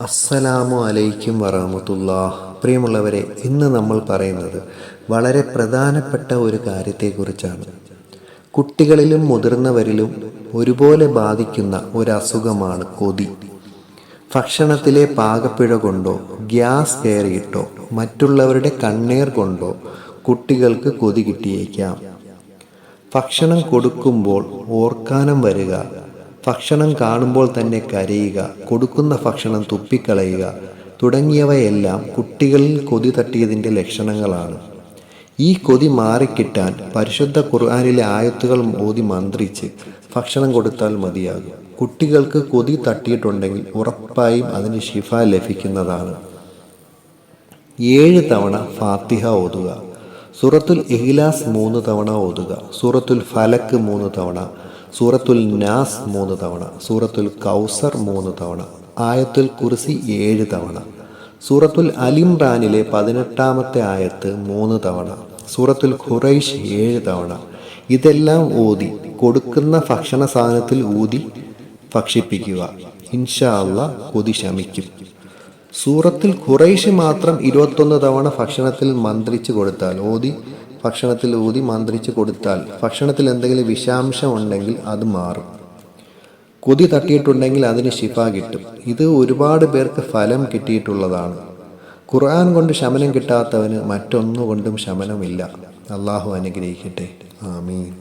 അസ്സലാമു അലൈക്കും വറഹമത്തുള്ള പ്രിയമുള്ളവരെ ഇന്ന് നമ്മൾ പറയുന്നത് വളരെ പ്രധാനപ്പെട്ട ഒരു കാര്യത്തെക്കുറിച്ചാണ്. കുട്ടികളിലും മുതിർന്നവരിലും ഒരുപോലെ ബാധിക്കുന്ന ഒരു അസുഖമാണ് കൊതി. ഭക്ഷണത്തിലെ പാകപ്പിഴ കൊണ്ടോ ഗ്യാസ് കയറിയിട്ടോ മറ്റുള്ളവരുടെ കണ്ണീർ കൊണ്ടോ കുട്ടികൾക്ക് കൊതി കിട്ടിയേക്കാം. ഭക്ഷണം കൊടുക്കുമ്പോൾ ഓർക്കാനം വരിക ഭക്ഷണം കാണുമ്പോൾ തന്നെ കരയുക കൊടുക്കുന്ന ഭക്ഷണം തുപ്പിക്കളയുക തുടങ്ങിയവയെല്ലാം കുട്ടികളിൽ കൊതി തട്ടിയതിന്റെ ലക്ഷണങ്ങളാണ്. ഈ കൊതി മാറിക്കിട്ടാൻ പരിശുദ്ധ ഖുർആാനിലെ ആയത്തുകൾ ഓതി മന്ത്രിച്ച് ഭക്ഷണം കൊടുത്താൽ മതിയാകും. കുട്ടികൾക്ക് കൊതി തട്ടിയിട്ടുണ്ടെങ്കിൽ ഉറപ്പായും അതിന് ശിഫ ലഭിക്കുന്നതാണ്. ഏഴ് തവണ ഫാത്തിഹ ഓതുക. സൂറത്തുൽ ഇഹ്ലാസ് മൂന്ന് തവണ ഓതുക. സൂറത്തുൽ ഫലക്ക് മൂന്ന് തവണ. സൂറത്തുൽ നാസ് മൂന്ന് തവണ സൂറത്തുൽ കൗസർ മൂന്ന് തവണ ആയത്തുൽ കുർസി ഏഴ് തവണ സൂറത്തുൽ അലിംറാനിലെ പതിനെട്ടാമത്തെ ആയത്ത് മൂന്ന് തവണ സൂറത്തുൽ ഖുറൈഷ് ഏഴ് തവണ. ഇതെല്ലാം ഊതി കൊടുക്കുന്ന ഭക്ഷണ സാധനത്തിൽ ഊതി ഭക്ഷിപ്പിക്കുക. ഇൻഷാ കൊതി ശമിക്കും. സൂറത്തിൽ ഖുറൈഷ് മാത്രം ഇരുപത്തൊന്ന് തവണ ഭക്ഷണത്തിൽ മന്ത്രിച്ചു കൊടുത്താൽ ഓതി ഭക്ഷണത്തിൽ ഊതി മന്ത്രിച്ച് കൊടുത്താൽ ഭക്ഷണത്തിൽ എന്തെങ്കിലും വിഷാംശം ഉണ്ടെങ്കിൽ അത് മാറും. കൊതി തട്ടിയിട്ടുണ്ടെങ്കിൽ അതിന് ശിഫ കിട്ടും. ഇത് ഒരുപാട് പേർക്ക് ഫലം കിട്ടിയിട്ടുള്ളതാണ്. ഖുർആൻ കൊണ്ട് ശമനം കിട്ടാത്തവന് മറ്റൊന്നുകൊണ്ടും ശമനമില്ല. അള്ളാഹു അനുഗ്രഹിക്കട്ടെ. ആമീൻ.